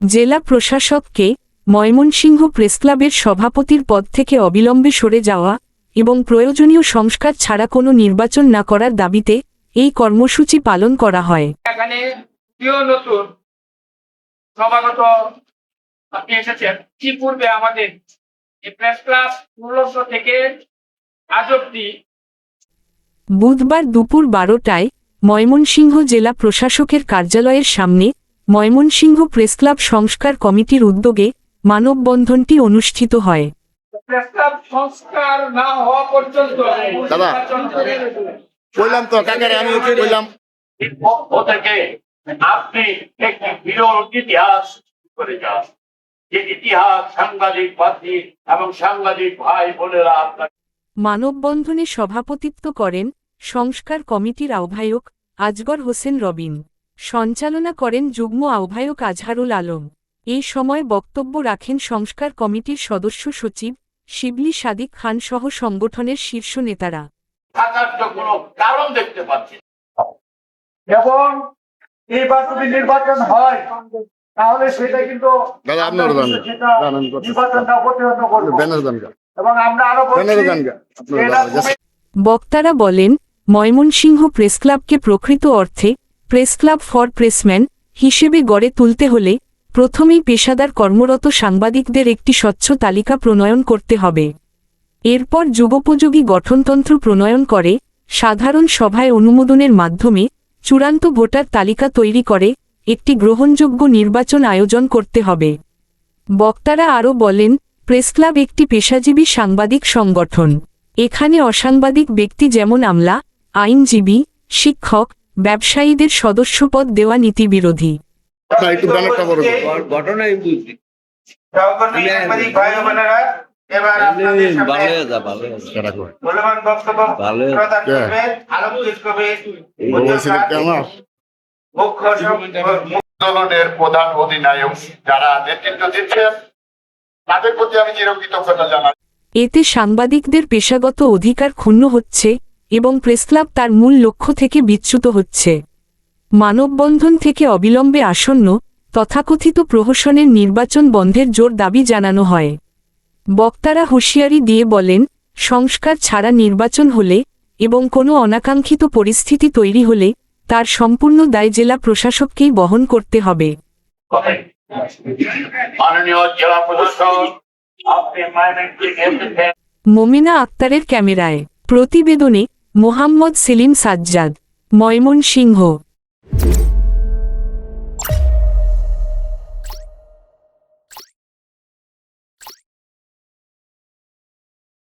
জেলা প্রশাসককে ময়মনসিংহ প্রেসক্লাবের সভাপতির পদ থেকে অবিলম্বে সরে যাওয়া এবং প্রয়োজনীয় সংস্কার ছাড়া কোনো নির্বাচন না করার দাবিতে এই কর্মসূচি পালন করা হয়। এখানে নতুন সমাগত আপনি এসেছেন। কি পূর্বে আমাদের এই প্রেস ক্লাব ষোলোশো থেকে আজ অব্দি বুধবার দুপুর বারোটায় ময়মনসিংহ জেলা প্রশাসকের কার্যালয়ের সামনে ময়মনসিংহ প্রেসক্লাব সংস্কার কমিটির উদ্যোগে মানববন্ধনটি অনুষ্ঠিত হয়। সংস্কার না হওয়া পর্যন্ত দাদা। নির্বাচন তো কাকারে আমি কইলাম পক্ষ থেকে আপনি একটি বিরল ইতিহাস করে যান। যে ইতিহাস সাংবাদিক পাত্রী এবং সাংবাদিক ভাই বোনেরা আপনার মানববন্ধনে সভাপতিত্ব করেন সংস্কার কমিটির আহ্বায়ক আজগর হোসেন রবিন। সঞ্চালনা করেন যুগ্ম আহ্বায়ক আজহারুল আলম। এই সময় বক্তব্য রাখেন সংস্কার কমিটির সদস্য সচিব শিবলি সাদিক খান সহ সংগঠনের শীর্ষ নেতারা। থাকার তো কোনো কারণ দেখতে পাচ্ছি এবং নির্বাচন হয় তাহলে সেটা কিন্তু নির্বাচনটা প্রতিহত করবে। এবং আমরা আরও বক্তারা বলেন ময়মনসিংহ প্রেসক্লাবকে প্রকৃত অর্থে প্রেসক্লাব ফর প্রেসম্যান হিসেবে গড়ে তুলতে হলে প্রথমেই পেশাদার কর্মরত সাংবাদিকদের একটি স্বচ্ছ তালিকা প্রণয়ন করতে হবে। এরপর যুগোপযোগী গঠনতন্ত্র প্রণয়ন করে, সাধারণ সভায় অনুমোদনের মাধ্যমে চূড়ান্ত ভোটার তালিকা তৈরি করে, একটি গ্রহণযোগ্য নির্বাচন আয়োজন করতে হবে। বক্তারা আরও বলেন প্রেসক্লাব একটি পেশাজীবী সাংবাদিক সংগঠন। এখানে অসাংবাদিক ব্যক্তি যেমন আমলা, আইনজীবী, শিক্ষক ব্যবসায়ীদের সদস্যপদ দেওয়া নীতিবিরোধী। না একটু ব্যানারটা বড় করো। ঘটনাই বুঝছি। সহকর্মী সাংবাদিক ভাই ও বোনেরা, এবার আপনাদের এমনি সামনে ভালো আছে ভালো আছে সেটা কই মূল্যবান বক্তব্য ভালো। প্রদান কে? করবেন আলোকিত কবি বলছিলেন কি আমার? মুখ্য সম- আন্দোলনের প্রধান অধিনায়ক যারা নেতৃত্ব দিচ্ছেন তাদের প্রতি আমি চিরকৃতজ্ঞতা জানাই। এতে সাংবাদিকদের পেশাগত অধিকার ক্ষুণ্ণ হচ্ছে এবং প্রেসক্লাব তার মূল লক্ষ্য থেকে বিচ্যুত হচ্ছে। মানববন্ধন থেকে অবিলম্বে আসন্ন তথাকথিত প্রহসনের নির্বাচন বন্ধের জোর দাবি জানানো হয়। বক্তারা হুঁশিয়ারি দিয়ে বলেন সংস্কার ছাড়া নির্বাচন হলে এবং কোনো অনাকাঙ্ক্ষিত পরিস্থিতি তৈরি হলে তার সম্পূর্ণ দায় জেলা প্রশাসককেই বহন করতে হবে। মোমিনা আক্তারের ক্যামেরায় প্রতিবেদনে মোহাম্মদ সেলিম সাজ্জাদ ময়মনসিংহ